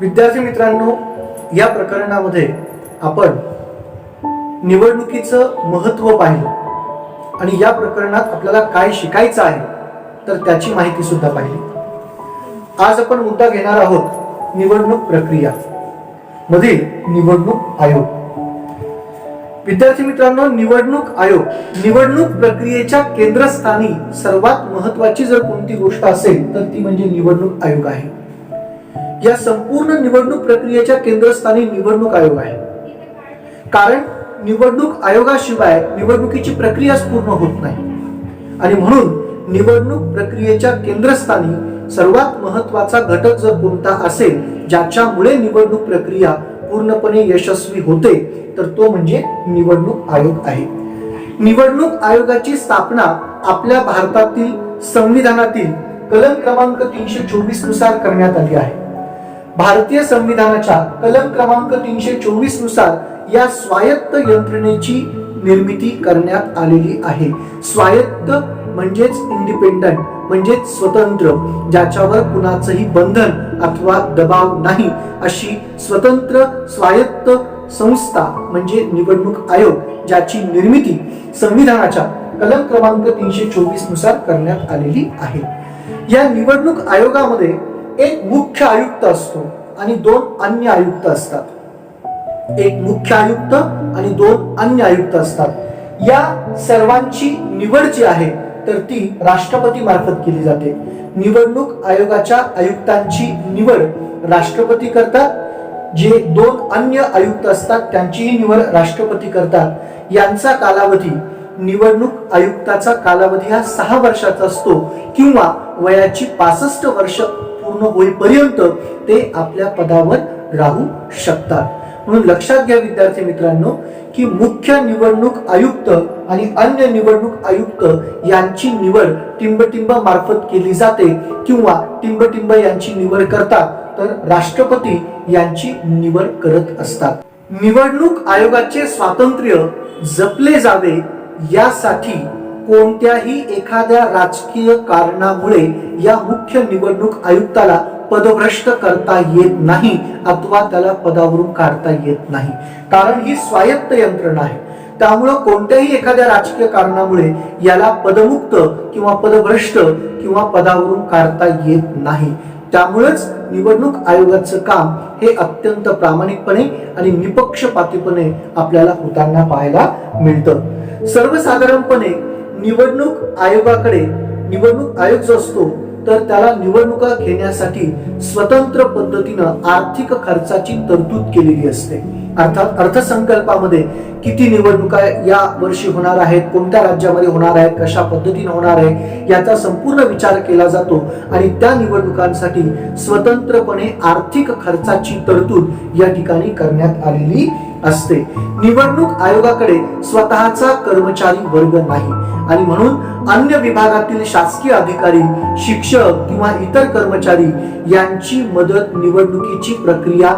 विद्यार्थी मित्रांनो या प्रकरणामध्ये आपण निवडणुकीचं महत्त्व पाहिलं आणि या प्रकरणात आपल्याला काय शिकायचं आहे तर त्याची माहिती सुद्धा पाहिली. आज आपण मुद्दा घेणार आहोत निवडणूक प्रक्रिया मधील निवडणूक आयोग. विद्यार्थी मित्रांनो निवडणूक आयोग निवडणूक प्रक्रियेच्या केंद्रस्थानी सर्वात महत्वाची जर कोणती गोष्ट असेल तर ती म्हणजे निवडणूक आयोग आहे. या संपूर्ण निवडणूक प्रक्रियेच्या केंद्रस्थानी निवडणूक आयोग आहे. कारण निवडणूक आयोगाशिवाय निवडणुकीची प्रक्रियाच पूर्ण होत नाही. आणि म्हणून निवडणूक प्रक्रियेच्या केंद्रस्थानी सर्वात महत्त्वाचा घटक जर कोणता असेल ज्याच्यामुळे निवडणूक प्रक्रिया पूर्णपणे यशस्वी होते तर तो म्हणजे निवडणूक आयोग आहे. निवडणूक आयोगाची स्थापना आपल्या भारतातील संविधानातील कलम क्रमांक तीनशे चोवीसनुसार करण्यात आली आहे. भारतीय संविधानाच्या कलम क्रमांक तीनशे चोवीसनुसार या स्वायत्त यंत्रणेची निर्मिती करण्यात आलेली आहे. स्वायत्त म्हणजेच इंडिपेंडंट म्हणजेच स्वतंत्र ज्याच्यावर कुणाचंही बंधन अथवा दबाव नाही. अशी स्वतंत्र स्वायत्त संस्था म्हणजे निवडणूक आयोग ज्याची निर्मिती संविधानाच्या कलम क्रमांक तीनशे चोवीसनुसार करण्यात आलेली आहे. या निवडणूक आयोगामध्ये एक मुख्य आयुक्त असतो आणि दोन अन्य आयुक्त असतात. एक मुख्य आयुक्त आणि दोन अन्य आयुक्त असतात. या सर्वांची निवड जी आहे तर ती राष्ट्रपती मार्फत केली जाते. निवडणूक आयोगाच्या आयुक्तांची निवड राष्ट्रपती करतात. जे दोन अन्य आयुक्त असतात त्यांचीही निवड राष्ट्रपती करतात. यांचा कालावधी निवडणूक आयुक्ताचा कालावधी हा सहा वर्षाचा असतो किंवा वयाची पासष्ट वर्ष पूर्ण होईपर्यंत ते आपल्या पदावर राहू शकतात. म्हणून लक्षात घ्या विद्यार्थी मित्रांनो की मुख्य निवडणूक आयुक्त आणि अन्य निवडणूक आयुक्त यांची निवड टिंबटिंब मार्फत केली जाते किंवा टिंबटिंब यांची निवड करतात तर राष्ट्रपती यांची निवड करत असतात. निवडणूक आयोगाचे स्वातंत्र्य जपले जावे यासाठी कोणत्याही एखाद्या राजकीय कारणामुळे या मुख्य निवडणूक आयुक्ताला पदभ्रष्ट करता येत नाही अथवा त्याला पदावरून काढता येत नाही. कारण ही स्वायत्त यंत्रणा आहे. त्यामुळं कोणत्याही एखाद्या राजकीय कारणामुळे याला पदमुक्त किंवा पदभ्रष्ट किंवा पदावरून काढता येत नाही. त्यामुळेच निवडणूक आयोगाचं काम हे अत्यंत प्रामाणिकपणे आणि निपक्षपातीपणे आपल्याला होताना पाहायला मिळतं. सर्वसाधारणपणे निवडणूक आयोगाकडे निवडणूक आयोग जो असतो तर त्याला निवडणुका घेण्यासाठी स्वतंत्र पद्धतीनं आर्थिक खर्चाची तरतूद केलेली असते. अर्थात अर्थसंकल्पामध्ये किती निवडणुका या वर्षी होणार आहेत कोणत्या राज्यामध्ये होणार आहेत कशा पद्धतीने होणार आहे याचा संपूर्ण विचार केला जातो आणि त्या निवडणुकांसाठी स्वतंत्रपणे आर्थिक खर्चाची तरतूद या ठिकाणी करण्यात आलेली असते. निवडणूक आयोगाकडे स्वतःचा कर्मचारी वर्ग नाही. आणि म्हणून अन्य विभागातील शासकीय अधिकारी शिक्षक किंवा इतर कर्मचारी यांची मदत निवडणुकीची प्रक्रिया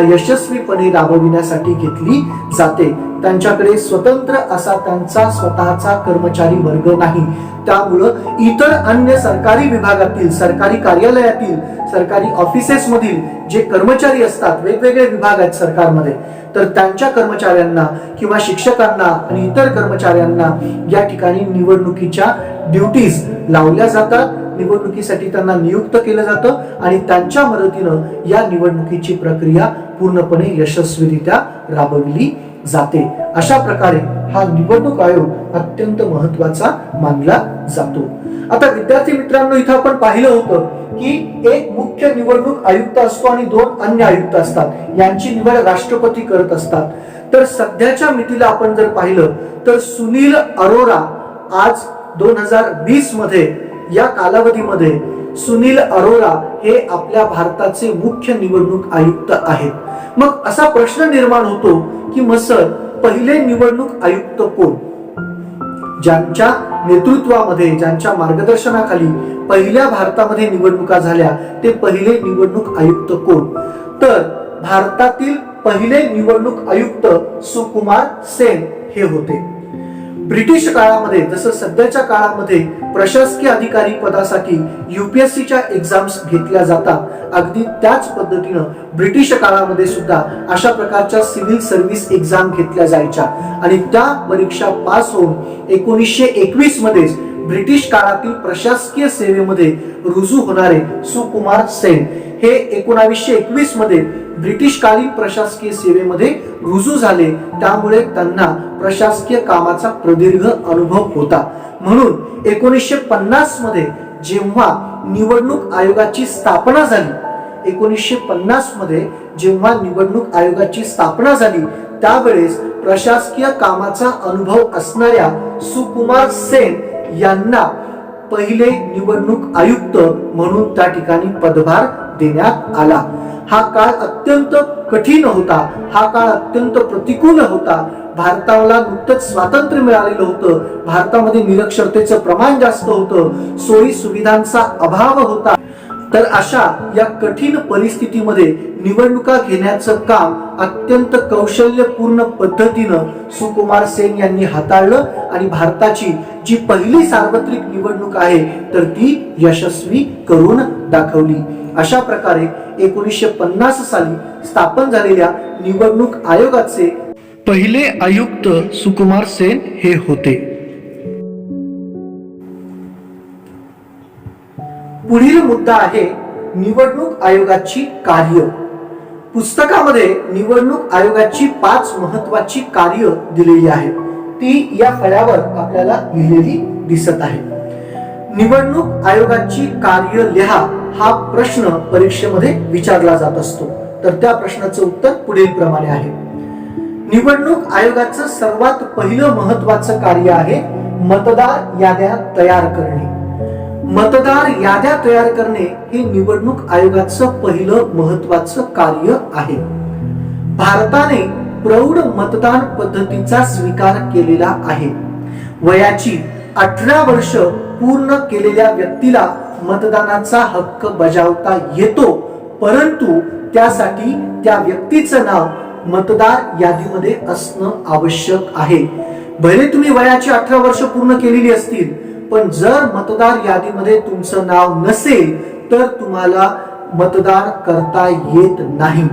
यशस्वीपणे राबविण्यासाठी घेतली जाते. त्यांच्याकडे स्वतंत्र असा त्यांचा स्वतःचा कर्मचारी वर्ग नाही. त्यामुळं इतर अन्य सरकारी विभागातील सरकारी कार्यालयातील सरकारी ऑफिसेसमधील जे कर्मचारी असतात वेगवेगळे विभाग आहेत सरकारमध्ये. तर त्यांच्या कर्मचाऱ्यांना किंवा शिक्षकांना आणि इतर कर्मचाऱ्यांना या ठिकाणी निवडणुकीच्या ड्युटीज लावल्या जातात. निवडणुकीसाठी त्यांना नियुक्त केलं जातं आणि त्यांच्या मदतीनं या निवडणुकीची प्रक्रिया पूर्णपणे यशस्वीरित्या राबविली जाते. अशा प्रकारे हा निवडणूक आयोग अत्यंत महत्त्वाचा मानला जातो. आता विद्यार्थी मित्रांनो इथं आपण पाहिलं होतं की एक मुख्य निवडणूक आयुक्त असतो आणि दोन अन्य आयुक्त असतात. यांची निवड राष्ट्रपती करत असतात. तर सध्याच्या मितीला आपण जर पाहिलं तर सुनील अरोरा आज दोन हजार वीसमध्ये या कालावधीमध्ये सुनील अरोरा हे आपल्या भारताचे मुख्य निवडणूक आयुक्त आहेत. मग असा प्रश्न निर्माण होतो की मग सर पहिले निवडणूक आयुक्त कोण? ज्यांच्या नेतृत्वामध्ये ज्यांच्या मार्गदर्शनाखाली पहिल्या भारतामध्ये निवडणुका झाल्या ते पहिले निवडणूक आयुक्त कोण? तर भारतातील पहिले निवडणूक आयुक्त सुकुमार सेन हे होते. ब्रिटिश काळामध्ये जसं सध्याच्या काळामध्ये प्रशासकीय अधिकारी पदासाठी युपीएससीच्या एक्झाम्स घेतल्या जातात अगदी त्याच पद्धतीनं ब्रिटिश काळामध्ये सुद्धा अशा प्रकारच्या सिव्हिल सर्व्हिस एक्झाम घेतल्या जायच्या. आणि त्या परीक्षा पास होऊन एकोणीसशे एकवीस मध्येच ब्रिटिश काळातील प्रशासकीय सेवेमध्ये रुजू होणारे सुकुमार सेन हे एकोणावीसशे एकवीसमध्ये ब्रिटिशकालीन प्रशासकीय सेवेमध्ये रुजू झाले. त्यामुळे त्यांना प्रशासकीय कामाचा प्रदीर्घ अनुभव होता. म्हणून एकोणीसशे पन्नासमध्ये जेव्हा निवडणूक आयोगाची स्थापना झाली एकोणीसशे पन्नासमध्ये जेव्हा निवडणूक आयोगाची स्थापना झाली त्यावेळेस प्रशासकीय कामाचा अनुभव असणाऱ्या सुकुमार सेन यांना पहिले निवडणूक आयुक्त म्हणून त्या ठिकाणी पदभार देण्यात आला. हा काळ अत्यंत कठीण होता. हा काळ अत्यंत प्रतिकूल होता. भारताला नुकतंच स्वातंत्र्य मिळालेलं होतं. भारतामध्ये निरक्षरतेचं प्रमाण जास्त होतं. सोयी सुविधांचा अभाव होता. तर अशा या कठीण परिस्थितीमध्ये निवडणुका घेण्याचं काम अत्यंत कौशल्यपूर्ण पद्धतीनं सुकुमार सेन यांनी हाताळलं आणि भारताची जी पहिली सार्वत्रिक निवडणूक आहे तर ती यशस्वी करून दाखवली. अशा प्रकारे एकोणीसशे पन्नास साली स्थापन झालेल्या निवडणूक आयोगाचे पहिले आयुक्त सुकुमार सेन हे होते. पुढील मुद्दा आहे निवडणूक आयोगाची कार्य. पुस्तकामध्ये निवडणूक आयोगाची पाच महत्वाची कार्य दिलेली आहेत ती या फळ्यावर आपल्याला लिहिलेली दिसत आहे. निवडणूक आयोगाची कार्य लिहा हा प्रश्न परीक्षेमध्ये विचारला जात असतो. तर त्या प्रश्नाचं उत्तर पुढील प्रमाणे आहे. निवडणूक आयोगाचं सर्वात पहिलं महत्वाचं कार्य आहे मतदार याद्या तयार करणे. मतदार याद्या तयार करणे हे निवडणूक आयोगाचं पहिलं महत्वाचं कार्य आहे. भारताने प्रौढ मतदान पद्धतीचा स्वीकार केलेला आहे. वयाची अठरा वर्ष पूर्ण केलेल्या व्यक्तीला मतदानाचा हक्क बजावता येतो परंतु त्यासाठी त्या व्यक्तीचं नाव मतदार यादीमध्ये असणं आवश्यक आहे. भले तुम्ही वयाची अठरा वर्ष पूर्ण केलेली असतील पण जर मतदार यादीमध्ये तुमचं नाव नसेल तर तुम्हाला मतदान करता येत नाही.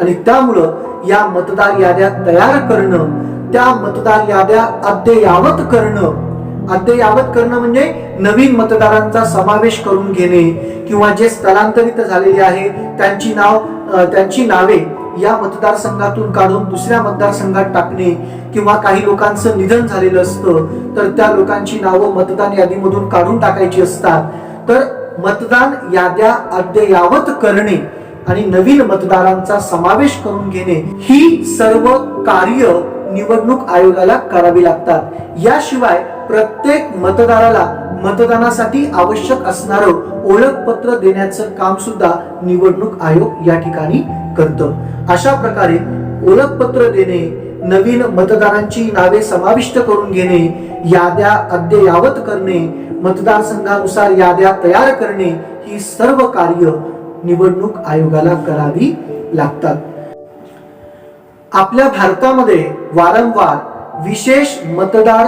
आणि त्यामुळं या मतदार याद्या तयार करणं त्या मतदार याद्या अद्ययावत करणं अद्ययावत करणं म्हणजे नवीन मतदारांचा समावेश करून घेणे किंवा जे स्थलांतरित झालेले आहे त्यांची नाव त्यांची नावे या मतदारसंघातून काढून दुसऱ्या मतदारसंघात टाकणे किंवा काही लोकांचं निधन झालेलं असतं तर त्या लोकांची नावं मतदान यादीमधून काढून टाकायची असतात. तर मतदान याद्या अद्ययावत करणे आणि नवीन मतदारांचा समावेश करून घेणे ही सर्व कार्य निवडणूक आयोगाला करावी लागतात. याशिवाय प्रत्येक मतदाराला मतदानासाठी आवश्यक असणारं ओळखपत्र देण्याचं काम सुद्धा निवडणूक आयोग या ठिकाणी करतं. अशा प्रकारे ओळखपत्र देणे नवीन मतदारांची नावे समाविष्ट करून घेणे याद्या अद्ययावत करणे मतदारसंघानुसार याद्या तयार करणे ही सर्व कार्य निवडणूक आयोगाला करावी लागतात. आपल्या भारतामध्ये वारंवार विशेष मतदार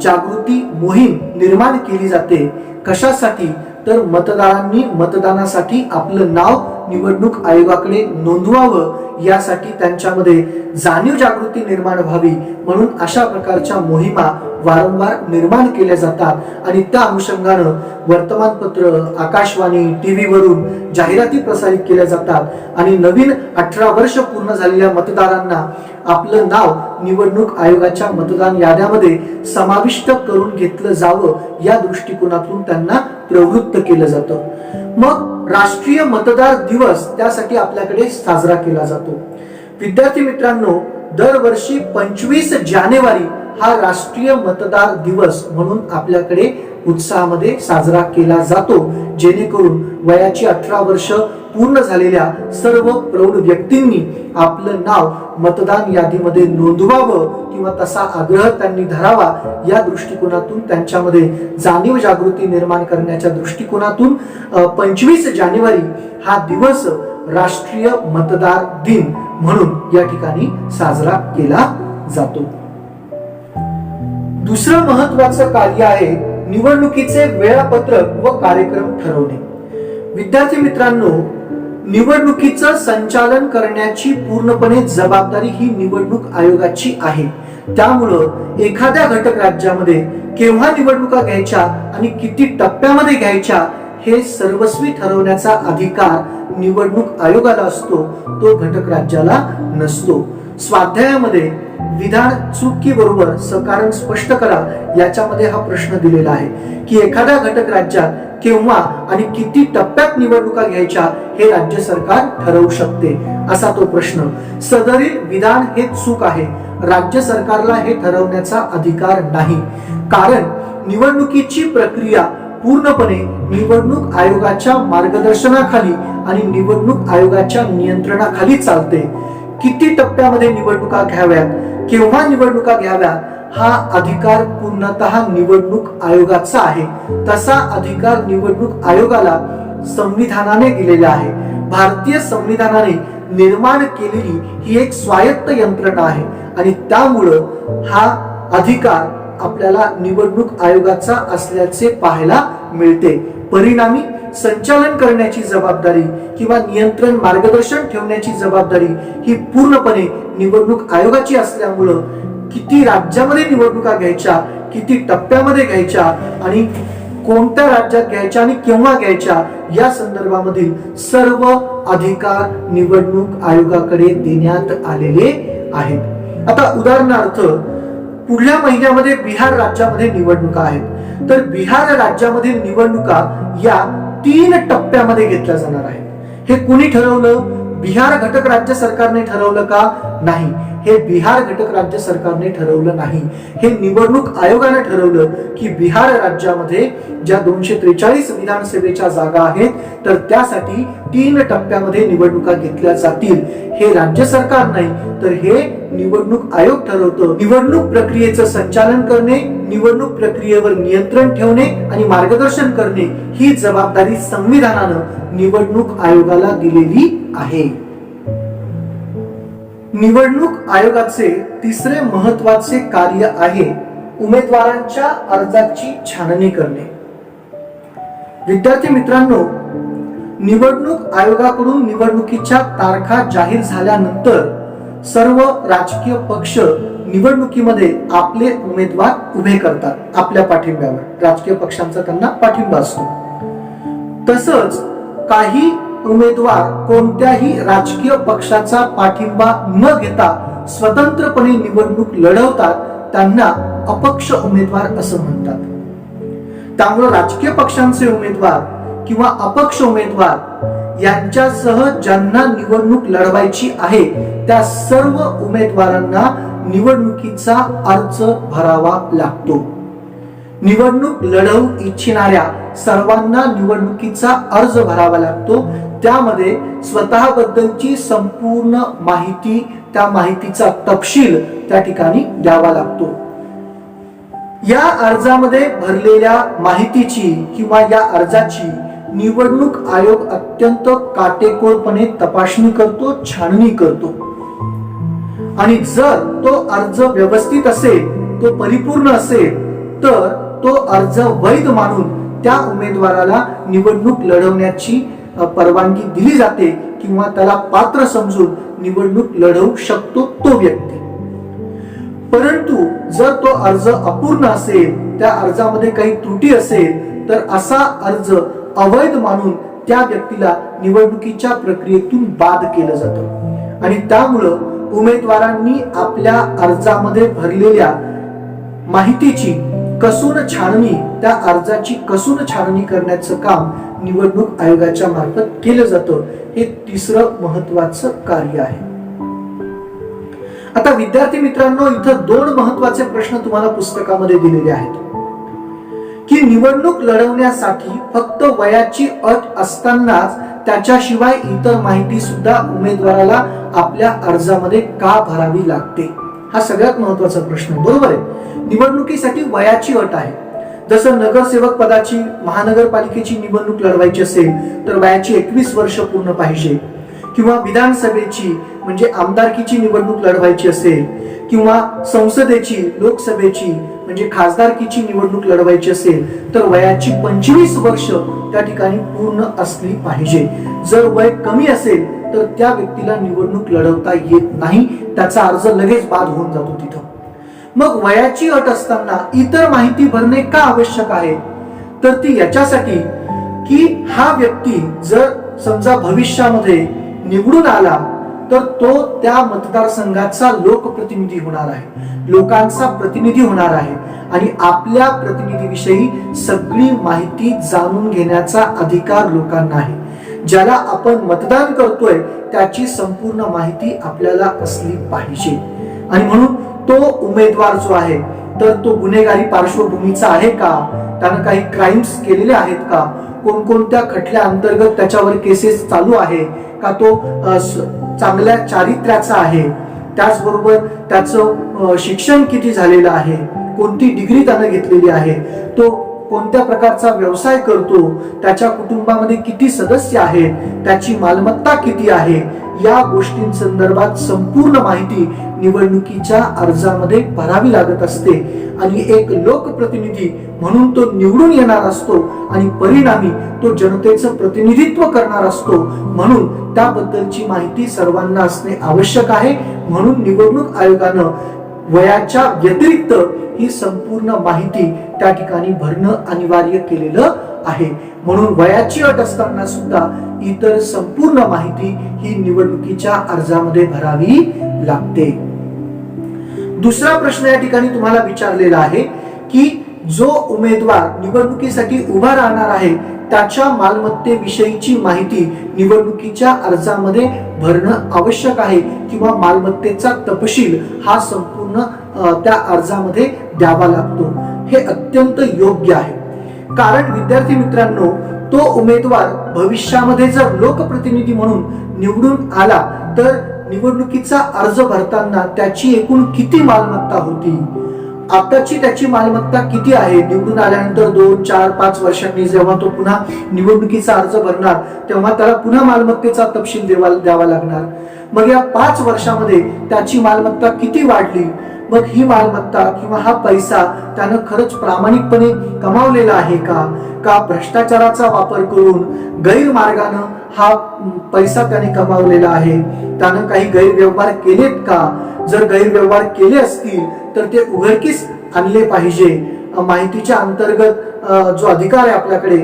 जागृती मोहीम निर्माण केली जाते. कशासाठी? तर मतदारांनी मतदानासाठी आपलं नाव निवडणूक आयोगाकडे नोंदवावं यासाठी त्यांच्यामध्ये जाणीव जागृती निर्माण व्हावी म्हणून अशा प्रकारच्या मोहिमा वारंवार निर्माण केल्या जातात. आणि त्या अनुषंगानं वर्तमानपत्र आकाशवाणी टी व्हीवरून जाहिराती प्रसारित केल्या जातात. आणि नवीन अठरा वर्ष पूर्ण झालेल्या मतदारांना आपलं नाव निवडणूक आयोगाच्या मतदान याद्यामध्ये समाविष्ट करून घेतलं जावं या दृष्टिकोनातून त्यांना प्रवृत्त केलं जातं. मग राष्ट्रीय मतदार दिवस त्यासाठी आपल्याकडे साजरा केला जातो. विद्यार्थी मित्रांनो दरवर्षी पंचवीस जानेवारी हा राष्ट्रीय मतदार दिवस म्हणून आपल्याकडे उत्साहामध्ये साजरा केला जातो. जेणेकरून वयाची अठरा वर्ष पूर्ण झालेल्या सर्व प्रौढ व्यक्तींनी आपलं नाव मतदान यादीमध्ये नोंदवावं किंवा तसा आग्रह त्यांनी धरावा या दृष्टिकोनातून त्यांच्यामध्ये जाणीव जागृती निर्माण करण्याच्या दृष्टिकोनातून पंचवीस जानेवारी हा दिवस राष्ट्रीय मतदार दिन म्हणून या ठिकाणी साजरा केला जातो. दुसरं महत्वाचं कार्य आहे निवडणुकीचे वेळापत्रक व कार्यक्रम ठरवणे. विद्यार्थी मित्रांनो निवडणुकीचं संचालन करण्याची पूर्णपणे जबाबदारी ही निवडणूक आयोगाची आहे. त्यामुळं एखाद्या घटक राज्यामध्ये केव्हा निवडणुका घ्यायच्या आणि किती टप्प्यामध्ये घ्यायच्या हे सर्वस्वी ठरवण्याचा अधिकार निवडणूक आयोगाला असतो तो घटक राज्याला नसतो. स्वाध्यायामध्ये विधान चुकी बरोबर सकारण स्पष्ट करा याच्यामध्ये हा प्रश्न दिलेला आहे की एखाद्या घटक राज्यात केव्हा आणि किती टप्प्यात निवडणुका घ्यायच्या हे राज्य सरकार ठरवू शकते असा तो प्रश्न. सदरील विधान हे चूक आहे राज्य सरकारला हे ठरवण्याचा अधिकार नाही. कारण निवडणुकीची प्रक्रिया पूर्णपणे निवडणूक आयोगाच्या मार्गदर्शनाखाली आणि निवडणूक आयोगाच्या नियंत्रणाखाली चालते. किती टप्प्यामध्ये निवडणुका घ्याव्यात? केव्हा निवडणुका घ्याव्या हा अधिकार पूर्णतः निवडणूक आयोगाचा आहे. तसा अधिकार निवडणूक आयोगाला संविधानाने दिलेला आहे. भारतीय संविधानाने निर्माण केलेली ही एक स्वायत्त यंत्रणा आहे. आणि त्यामुळं हा अधिकार आपल्याला निवडणूक आयोगाचा असल्याचे पाहायला मिळते. परिणामी संचालन करण्याची जबाबदारी किंवा नियंत्रण मार्गदर्शन ठेवण्याची जबाबदारी ही पूर्णपणे निवडणूक आयोगाची असल्यामुळं किती राज्यामध्ये निवडणुका घ्यायच्या किती टप्प्यामध्ये घ्यायच्या आणि कोणत्या राज्यात घ्यायच्या आणि केव्हा घ्यायच्या या संदर्भामधील सर्व अधिकार निवडणूक आयोगाकडे देण्यात आलेले आहेत. आता उदाहरणार्थ पुढल्या महिन्यामध्ये बिहार राज्यामध्ये निवडणुका आहेत. तर बिहार राज्यामधील निवडणुका या तीन टप्प्यामध्ये घेतल्या जाणार आहेत. हे कुणी ठरवलं? बिहार घटक राज्य सरकारने ठरवलं का? नाही. हे बिहार घटक राज्य सरकारने ठरवलं नाही. हे निवडणूक आयोगाने ठरवलं की बिहार राज्यामध्ये ज्या दोनशे त्रेचाळीस विधानसभेच्या जागा आहेत तर त्यासाठी तीन टप्प्यामध्ये निवडणुका घेतल्या जातील. हे राज्य सरकार नाही तर हे निवडणूक आयोग ठरवतं. निवडणूक प्रक्रियेचं संचालन करणे निवडणूक प्रक्रियेवर नियंत्रण ठेवणे आणि मार्गदर्शन करणे ही जबाबदारी संविधानानं निवडणूक आयोगाला दिलेली आहे. निवडणूक आयोगाचे तिसरे महत्त्वाचे कार्य आहे उमेदवारांच्या अर्जाची छाननी करणे. विद्यार्थी मित्रांनो निवडणूक आयोगाकडून निवडणुकीच्या तारखा जाहीर झाल्यानंतर सर्व राजकीय पक्ष निवडणुकीमध्ये आपले उमेदवार उभे करतात आपल्या पाठिंब्यावर. राजकीय पक्षांचा त्यांना पाठिंबा असतो. तसंच काही उमेदवार कोणत्याही राजकीय पक्षाचा पाठिंबा न घेता स्वतंत्रपणे निवडणूक लढवतात त्यांना अपक्ष उमेदवार असं म्हणतात. त्यामुळे राजकीय पक्षांचे उमेदवार किंवा अपक्ष उमेदवार यांच्यासह ज्यांना निवडणूक लढवायची आहे त्या सर्व उमेदवारांना निवडणुकीचा अर्ज भरावा लागतो. निवडणूक लढवू इच्छिणाऱ्या सर्वांना निवडणुकीचा अर्ज भरावा लागतो. त्यामध्ये स्वतःबद्दलची संपूर्ण माहिती त्या माहितीचा तपशील त्या ठिकाणी द्यावा लागतो. या अर्जामध्ये भरलेल्या माहितीची किंवा या अर्जाची निवडणूक आयोग अत्यंत काटेकोरपणे तपासणी करतो छाननी करतो. आणि जर तो अर्ज व्यवस्थित असेल तो परिपूर्ण असेल तर तो अर्ज वैध मानून त्या उमेदवाराला निवडणूक लढवण्याची परवानगी दिली जाते किंवा त्याला पात्र समजून निवडणूक लढवू शकतो तो व्यक्ती. परंतु जर तो अर्ज अपूर्ण असेल त्या अर्जामध्ये काही त्रुटी असेल तर असा अर्ज अवैध मानून त्या व्यक्तीला निवडणुकीच्या प्रक्रियेतून बाद केलं जातं. आणि त्यामुळं उमेदवारांनी आपल्या अर्जामध्ये भरलेल्या माहितीची कसून छाननी त्या अर्जाची कसून छाननी करण्याचं काम निवडणूक आयोगाच्या मार्फत केलं जातं हे तिसरं महत्वाचं कार्य आहे. आता विद्यार्थी मित्रांनो इथं दोन महत्त्वाचे प्रश्न तुम्हाला पुस्तकामध्ये दिलेले आहेत. की निवडणूक लढवण्यासाठी फक्त वयाची अट असतानाच त्याच्याशिवाय इतर माहिती सुद्धा उमेदवाराला आपल्या अर्जामध्ये का भरावी लागते? हा सगळ्यात महत्त्वाचा प्रश्न बरोबर आहे? निवडणुकीसाठी वयाची अट आहे. जसं नगरसेवक पदाची महानगरपालिकेची निवडणूक लढवायची असेल तर वयाची एकवीस वर्ष पूर्ण पाहिजे. किंवा विधानसभेची म्हणजे आमदारकीची निवडणूक लढवायची असेल किंवा संसदेची लोकसभेची म्हणजे खासदारकीची निवडणूक लढवायची असेल तर वयाची पंचवीस वर्ष त्या ठिकाणी पूर्ण असली पाहिजे. जर वय कमी असेल तर त्या व्यक्तीला निवडणूक लढवता येत नाही. त्याचा अर्ज लगेच बाद होऊन जातो तिथं. मग वयाची अट असताना इतर माहिती भरणे का आवश्यक आहे? तर ती याच्यासाठी की हा व्यक्ती जर समजा भविष्यामध्ये निवडून आला तर तो त्या मतदारसंघाचा लोकप्रतिनिधी होणार आहे. लोकांचा प्रतिनिधी होणार आहे. आणि आपल्या प्रतिनिधीविषयी सगळी माहिती जाणून घेण्याचा अधिकार लोकांना आहे. ज्याला आपण मतदान करतोय त्याची संपूर्ण माहिती आपल्याला असली पाहिजे. आणि म्हणून तो उमेदवार जो आहे तर तो गुन्हेगारी पार्श्वभूमीचा आहे का? त्यानं काही क्राईम्स केलेले आहेत का? कोणकोणत्या खटल्या अंतर्गत त्याच्यावर केसेस चालू आहे? का तो चांगल्या चारित्र्याचा आहे? त्याचबरोबर त्याचं शिक्षण किती झालेलं आहे? कोणती डिग्री त्यानं घेतलेली आहे? तो कोणत्या प्रकारचा व्यवसाय करतो? त्याच्या कुटुंबामध्ये किती सदस्य आहेत? त्याची मालमत्ता किती आहे? या गोष्टींसंदर्भात संपूर्ण माहिती निवडणुकीच्या अर्जामध्ये भरावी लागत असते. आणि एक लोकप्रतिनिधी म्हणून तो निवडून येणार असतो आणि परिणामी तो जनतेचं प्रतिनिधित्व करणार असतो. म्हणून त्याबद्दलची माहिती सर्वांना असणे आवश्यक आहे. म्हणून निवडणूक आयोगानं वयाच्या व्यतिरिक्त ही संपूर्ण माहिती त्या ठिकाणी भरणं अनिवार्य केलेलं आहे. म्हणून वयाची अट असताना सुद्धा इतर संपूर्ण माहिती ही निवडणुकीच्या अर्जामध्ये भरावी लागते. दुसरा प्रश्न या ठिकाणी तुम्हाला विचारलेला आहे की जो उमेदवार निवडणुकीसाठी उभा राहणार आहे त्याच्या मालमत्तेविषयीची माहिती निवडणुकीच्या अर्जामध्ये भरणं आवश्यक आहे किंवा मालमत्तेचा तपशील हा संपूर्ण अ, त्या अर्जामध्ये द्यावा लागतो. हे अत्यंत योग्य आहे. कारण विद्यार्थी मित्रांनो तो उमेदवार भविष्यामध्ये जर लोकप्रतिनिधी म्हणून निवडून आला तर निवडणुकीचा अर्ज भरताना त्याची एकूण किती मालमत्ता होती? आताची त्याची मालमत्ता किती आहे? निवडून आल्यानंतर दोन चार पाच वर्षांनी जेव्हा तो पुन्हा निवडणुकीचा अर्ज भरणार तेव्हा त्याला पुन्हा मालमत्तेचा तपशील द्यावा लागणार. मग या पाच वर्षामध्ये त्याची मालमत्ता किती वाढली? मग ही मालमत्ता किंवा हा पैसा त्यानं खरंच प्रामाणिकपणे कमावलेला आहे का? का भ्रष्टाचाराचा वापर करून गैरमार्गानं हा पैसा त्याने कमावलेला आहे? त्यानं काही गैरव्यवहार केलेत का? जर गैरव्यवहार केले असतील तर ते उघडकीस आणले पाहिजे. माहितीच्या अंतर्गत जो अधिकार आहे आपल्याकडे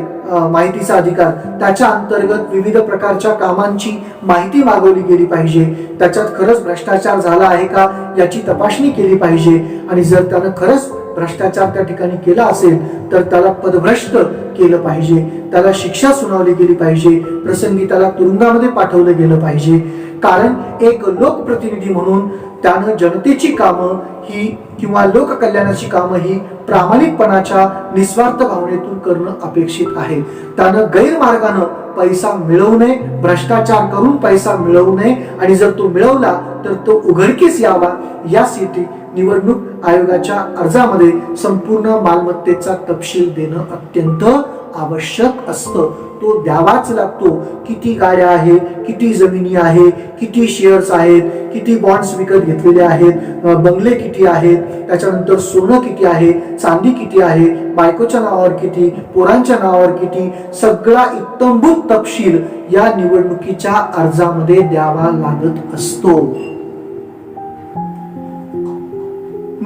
माहितीचा अधिकार त्याच्या अंतर्गत विविध प्रकारच्या कामांची माहिती मागवली गेली पाहिजे. त्याच्यात खरंच भ्रष्टाचार झाला आहे का याची तपासणी केली पाहिजे. आणि जर त्यानं खरंच भ्रष्टाचार त्या ठिकाणी केला असेल तर त्याला पदभ्रष्ट केलं पाहिजे. त्याला शिक्षा सुनावली गेली पाहिजे. प्रसंगी त्याला तुरुंगामध्ये पाठवलं गेलं पाहिजे. कारण एक लोकप्रतिनिधी म्हणून त्यानं जनतेची कामं ही किंवा लोककल्याणाची कामं ही प्रामाणिकपणाच्या निस्वार्थ भावनेतून करणं अपेक्षित आहे. त्यानं गैरमार्गानं पैसा मिळवू नये भ्रष्टाचार करून पैसा मिळवू नये आणि जर तो मिळवला तर तो उघडकीस यावा. यासाठी निवडणूक आयोगाच्या अर्जामध्ये संपूर्ण मालमत्तेचा तपशील देणं अत्यंत आवश्यक असतं. तो द्यावाच लागतो. किती गाड्या आहेत किती जमिनी आहे किती शेअर्स आहेत किती बॉन्ड्स विकत घेतलेले आहेत बंगले किती आहेत त्याच्यानंतर सोनं किती आहे चांदी किती आहे बायकोच्या नावावर किती पोरांच्या नावावर किती सगळा इत्तमभूत तपशील या निवडणुकीच्या अर्जामध्ये द्यावा लागत असतो.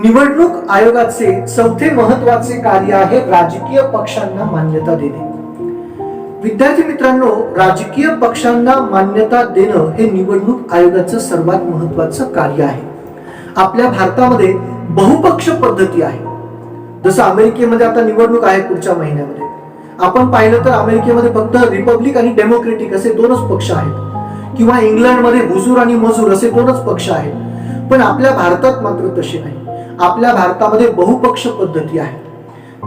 निवडणूक आयोगाचे चौथे महत्त्वाचे कार्य आहे राजकीय पक्षांना मान्यता देणे. विद्यार्थी मित्रांनो राजकीय पक्षांना मान्यता देणं हे निवडणूक आयोगाचं सर्वात महत्वाचं कार्य आहे. आपल्या भारतामध्ये बहुपक्ष पद्धती आहे. जसं अमेरिकेमध्ये आता निवडणूक आहे पुढच्या महिन्यामध्ये. आपण पाहिलं तर अमेरिकेमध्ये फक्त रिपब्लिक आणि डेमोक्रेटिक असे दोनच पक्ष आहेत. किंवा इंग्लंडमध्ये हुजूर आणि मजूर असे दोनच पक्ष आहेत. पण आपल्या भारतात मात्र तसे नाही. आपल्या भारतामध्ये बहुपक्ष पद्धती आहे.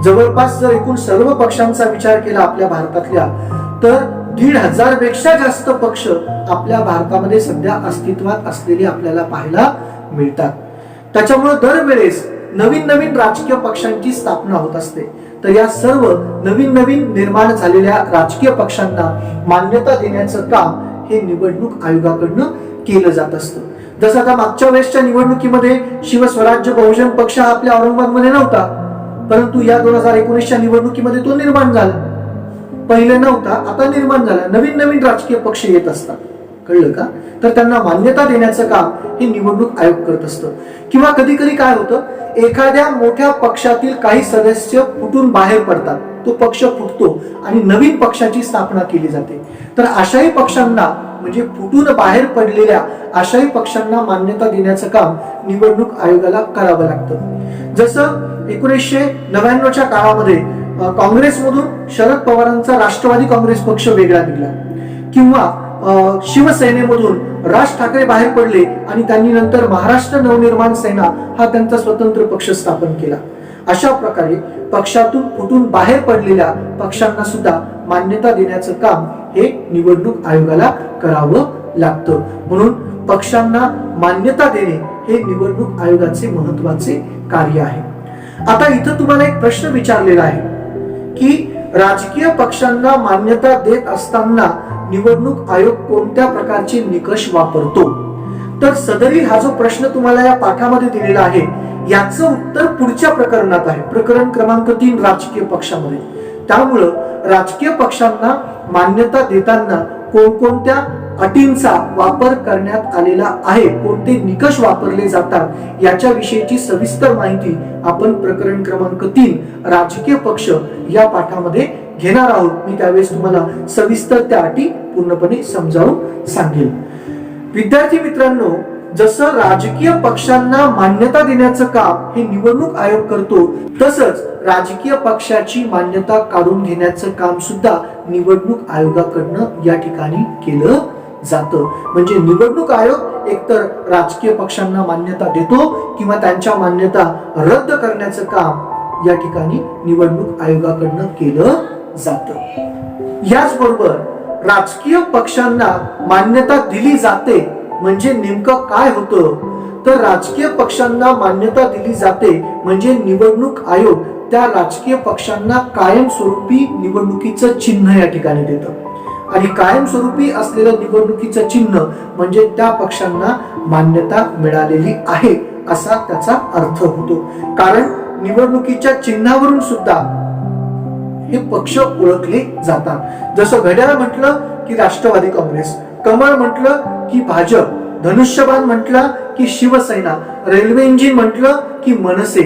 जवळपास जर एकूण सर्व पक्षांचा विचार केला आपल्या भारतातल्या तर दीड हजारपेक्षा जास्त पक्ष आपल्या भारतामध्ये सध्या अस्तित्वात असलेले आपल्याला पाहायला मिळतात. त्याच्यामुळे दरवेळेस नवीन नवीन राजकीय पक्षांची स्थापना होत असते. तर या सर्व नवीन नवीन निर्माण झालेल्या राजकीय पक्षांना मान्यता देण्याचं काम हे निवडणूक आयोगाकडनं केलं जात असतं. जसं आता मागच्या वेळेसच्या निवडणुकीमध्ये शिवस्वराज्य बहुजन पक्ष हा आपल्या औरंगाबादमध्ये नव्हता. परंतु या दोन हजार एकोणीसच्या निवडणुकीमध्ये तो निर्माण झाला. पहिले नव्हता आता निर्माण झाला. नवीन नवीन राजकीय पक्ष येत असतात. कळलं का? तर त्यांना मान्यता देण्याचं काम हे निवडणूक आयोग करत असतं. किंवा कधी कधी काय होतं? एखाद्या मोठ्या पक्षातील काही सदस्य फुटून बाहेर पडतात. तो पक्ष फुटतो आणि नवीन पक्षाची स्थापना केली जाते. तर अशाही पक्षांना म्हणजे फुटून बाहेर पडलेल्या अशाही पक्षांना मान्यता देण्याचं काम निवडणूक आयोगाला करावं लागतं. जसं एकोणीसशे नव्याण्णवच्या काळामध्ये काँग्रेसमधून शरद पवारांचा राष्ट्रवादी काँग्रेस पक्ष वेगळा निघला. किंवा शिवसेनेमधून राज ठाकरे बाहेर पडले आणि त्यांनी नंतर महाराष्ट्र नवनिर्माण सेना हा त्यांचा स्वतंत्र पक्ष स्थापन केला. अशा प्रकारे पक्षातून फुटून बाहेर पडलेल्या पक्षांना सुद्धा मान्यता देण्याचं काम हे निवडणूक आयोगाला करावं लागतं. म्हणून पक्षांना मान्यता देणे हे निवडणूक आयोगाचे महत्त्वाचे कार्य आहे. आता इथं तुम्हाला एक प्रश्न विचारलेला आहे की राजकीय पक्षांना मान्यता देत असताना निवडणूक आयोग कोणत्या प्रकारचे निकष वापरतो? तर सदरी हा जो प्रश्न तुम्हाला या पाठामध्ये दिलेला आहे याचं उत्तर पुढच्या प्रकरणात आहे. प्रकरण क्रमांक तीन राजकीय पक्षामध्ये. त्यामुळं राजकीय पक्षांना मान्यता देताना कोणकोणत्या अटींचा वापर करण्यात आलेला आहे. कोणते निकष वापरले जातात? याच्याविषयीची सविस्तर माहिती आपण प्रकरण क्रमांक तीन राजकीय पक्ष या पाठामध्ये घेणार आहोत. मी त्यावेळेस तुम्हाला सविस्तर त्या अटी पूर्णपणे समजावून सांगेल. विद्यार्थी मित्रांनो जसं राजकीय पक्षांना मान्यता देण्याचं काम हे निवडणूक आयोग करतो तसंच राजकीय पक्षाची मान्यता काढून घेण्याचं काम सुद्धा निवडणूक आयोगाकडनं या ठिकाणी केलं जातं. म्हणजे निवडणूक आयोग एकतर राजकीय पक्षांना मान्यता देतो किंवा त्यांच्या मान्यता रद्द करण्याचं काम या ठिकाणी निवडणूक आयोगाकडनं केलं जातं. याचबरोबर राजकीय पक्षांना मान्यता दिली जाते म्हणजे नेमकं काय होतं? तर राजकीय पक्षांना मान्यता दिली जाते म्हणजे निवडणूक आयोग त्या राजकीय पक्षांना कायमस्वरूपी निवडणुकीचं चिन्ह या ठिकाणी देतं. आणि कायमस्वरूपी असलेलं निवडणुकीचं चिन्ह म्हणजे त्या पक्षांना मान्यता मिळालेली आहे असा त्याचा अर्थ होतो. कारण निवडणुकीच्या चिन्हावरून सुद्धा हे पक्ष ओळखले जातात. जसं घड्याळ म्हटलं की राष्ट्रवादी काँग्रेस कमळ म्हटलं की भाजप धनुष्यबाण म्हटलं की शिवसेना रेल्वे इंजिन म्हटलं की मनसे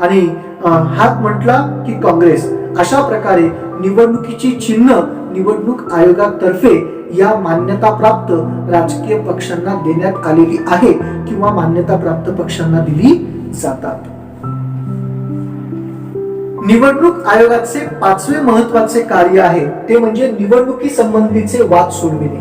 आणि हात म्हटला की काँग्रेस. अशा प्रकारे निवडणुकीची चिन्ह निवडणूक आयोगातर्फे या मान्यताप्राप्त राजकीय पक्षांना देण्यात आलेली आहे किंवा मान्यताप्राप्त पक्षांना दिली जातात. निवडणूक आयोगाचे पाचवे महत्त्वाचे कार्य आहे ते म्हणजे निवडणुकी संबंधीचे वाद सोडविणे.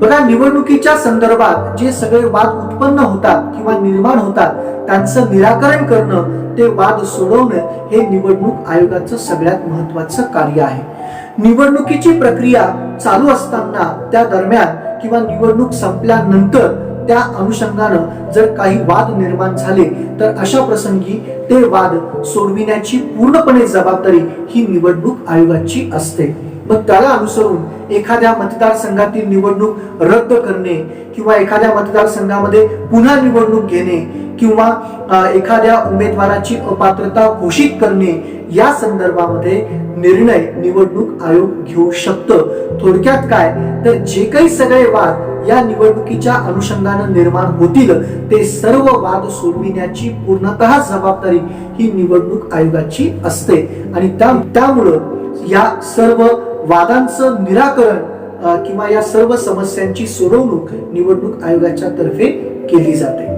बघा निवडणुकीच्या संदर्भात जे सगळे वाद उत्पन्न होतात किंवा निर्माण होतात त्यांचं निराकरण करणं ते वाद सोडवणं हे निवडणूक आयोगाचं सगळ्यात महत्वाचं कार्य आहे. निवडणुकीची प्रक्रिया चालू असताना त्या दरम्यान किंवा निवडणूक संपल्यानंतर त्या अनुषंगानं जर काही वाद निर्माण झाले तर अशा प्रसंगी ते वाद सोडविण्याची पूर्णपणे जबाबदारी ही निवडणूक आयोगाची असते. मग त्याला अनुसरून एखाद्या मतदारसंघातील निवडणूक रद्द करणे किंवा एखाद्या मतदारसंघामध्ये पुन्हा निवडणूक घेणे किंवा एखाद्या उमेदवाराची अपात्रता घोषित करणे या संदर्भामध्ये निर्णय निवडणूक आयोग घेऊ शकतं. थोडक्यात काय? तर जे काही सगळे वाद या निवडणुकीच्या अनुषंगानं निर्माण होतील ते सर्व वाद सोडविण्याची पूर्णतः जबाबदारी ही निवडणूक आयोगाची असते. आणि त्या त्यामुळं या सर्व वादांचं निराकरण किंवा या सर्व समस्यांची सोडवणूक निवडणूक आयोगाच्या तर्फे केली जाते.